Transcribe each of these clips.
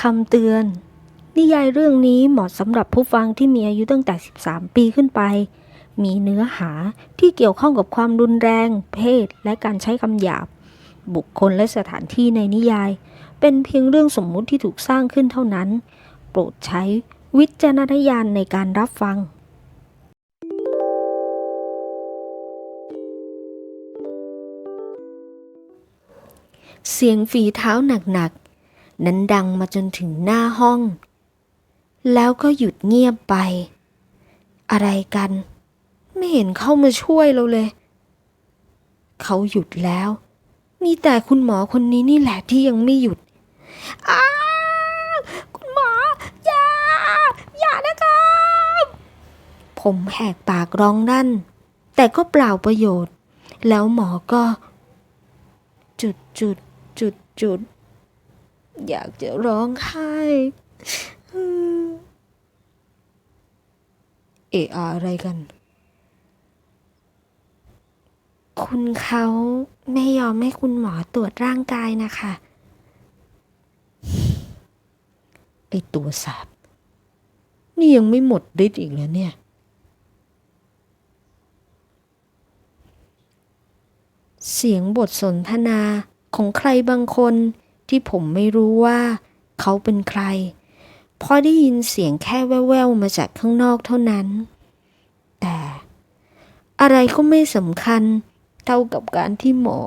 คำเตือน นิยายเรื่องนี้เหมาะสำหรับผู้ฟังที่มีอายุตั้งแต่ 13 ปีขึ้นไป มีเนื้อหาที่เกี่ยวข้องกับความรุนแรง เพศ และการใช้คำหยาบ บุคคลและสถานที่ในนิยาย เป็นเพียงเรื่องสมมุติที่ถูกสร้างขึ้นเท่านั้น โปรดใช้วิจารณญาณในการรับฟัง เสียงฝีเท้าหนักๆ นั้นดังมาจนถึงหน้าห้อง แล้วก็หยุดเงียบไป อะไรกัน ไม่เห็นเข้ามาช่วยเราเลย เขาหยุดแล้ว มีแต่คุณหมอคนนี้นี่แหละที่ยังไม่หยุดอ้าคุณหมอ อย่า อย่านะครับ ผมแหกปากร้องนั่น แต่ก็เปล่าประโยชน์ แล้วหมอก็ จุดจุดจุดจุด อยากจะร้องไห้เออะอะไรกัน คุณเขาไม่ยอมให้คุณหมอตรวจร่างกายนะคะ ไอตัวสาบนี่ยังไม่หมดฤทธิ์อีกแล้วเนี่ย เสียงบทสนทนาของใครบางคน ที่ผมไม่รู้ว่า เขาเป็นใครเพราะได้ยินเสียงแค่แว่วๆมาจากข้างนอกเท่านั้น แต่ อะไรก็ไม่สำคัญ เท่ากับการที่หมอ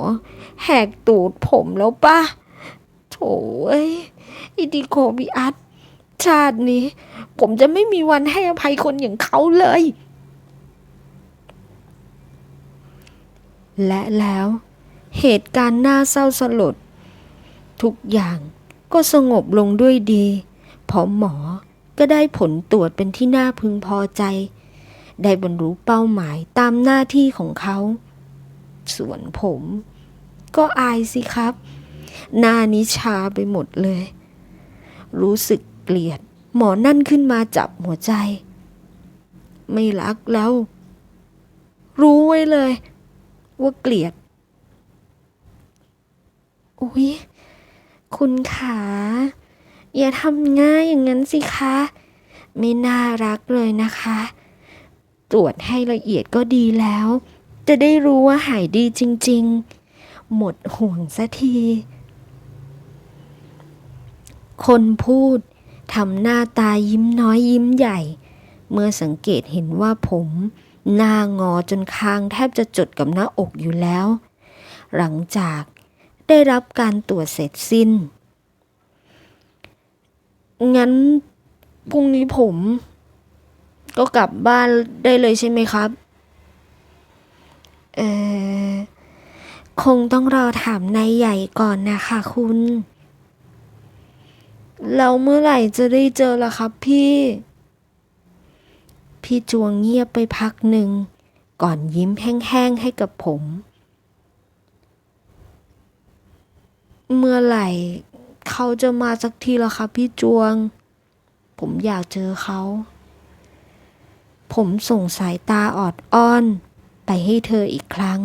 แหกตูดผมแล้วปะโถเอ้ยอิติโคบิอัตชาตินี้ ผมจะไม่มีวันให้อภัยคนอย่างเขาเลย และแล้วเหตุการณ์น่าเศร้าสลด ทุกอย่างก็สงบลงด้วยดีพราะหมอก็ได้ผลตรวจเป็นที่น่าพึงพอใจ ได้บรรลุเป้าหมายตามหน้าที่ของเขา ส่วนผม ก็อายสิครับ หน้านิชาไปหมดเลย รู้สึกเกลียด หมอนั่นขึ้นมาจับหัวใจ ไม่รักแล้ว รู้ไว้เลย ว่าเกลียด อุ๊ย คุณขาอย่าทำง่ายอย่างนั้นสิคะ ไม่น่ารักเลยนะคะ ตรวจให้ละเอียดก็ดีแล้ว จะได้รู้ว่าหายดีจริง ๆ หมดห่วงสักที คนพูดทำหน้าตายิ้มน้อยยิ้มใหญ่ เมื่อสังเกตเห็นว่าผม หน้างอจนคางแทบจะจดกับหน้าอกอยู่แล้ว หลังจาก ได้รับการตรวจเสร็จสิ้น งั้นพรุ่งนี้ผม ก็กลับบ้านได้เลยใช่ไหมครับ เออคงต้องรอถามนายใหญ่ก่อนนะคะคุณแล้วเมื่อไหร่จะได้เจอล่ะครับพี่ พี่จวงเงียบไปพักหนึ่ง ก่อนยิ้มแห้งๆให้กับผม เมื่อไหร่ เขาจะมาสักทีละครับพี่จวง ผมอยากเจอเขา ผมส่งสายตาออดอ้อน ไปให้เธออีกครั้ง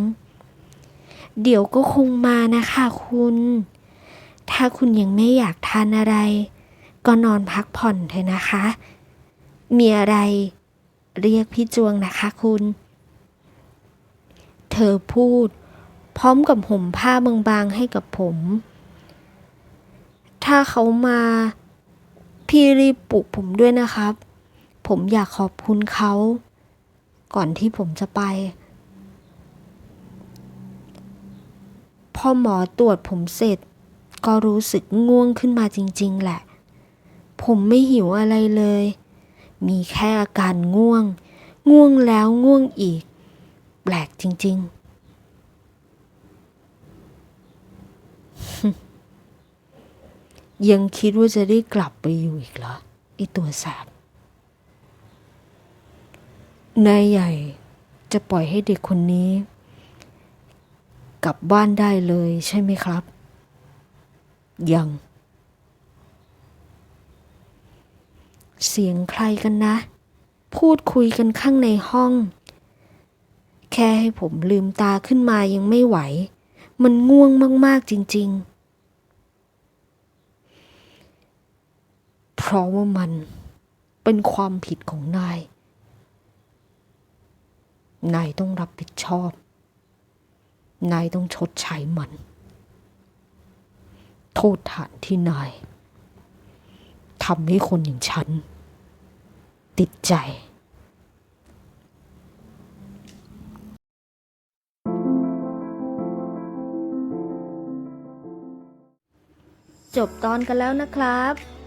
เดี๋ยวก็คงมานะคะคุณ ถ้าคุณยังไม่อยากทานอะไร ก็นอนพักผ่อนเถอะนะคะ มีอะไร เรียกพี่จวงนะคะคุณ เธอพูดพร้อมกับห่มผ้าบางๆให้กับผม ถ้าเขามาพี่รีบปลุกผมด้วยนะครับ ผมอยากขอบคุณเขา ก่อนที่ผมจะไป พอหมอตรวจผมเสร็จ ก็รู้สึกง่วงขึ้นมาจริง ๆ แหละ ผมไม่หิวอะไรเลย มีแค่อาการง่วง ง่วงแล้วง่วงอีก แปลกจริง ๆ ยังคิดว่าจะได้กลับไปอยู่อีกเหรอไอตัวแสบนายใหญ่จะปล่อยให้เด็กคนนี้ กลับบ้านได้เลยใช่ไหมครับ ยัง เสียงใครกันนะ พูดคุยกันข้างในห้อง แค่ให้ผมลืมตาขึ้นมายังไม่ไหว มันง่วงมาก ๆ จริง ๆ เพราะว่ามันเป็นความผิดของนาย นายต้องรับผิดชอบ นายต้องชดใช้มัน โทษฐานที่นายทำให้คนอย่างฉัน ติดใจจบตอนกันแล้วนะครับ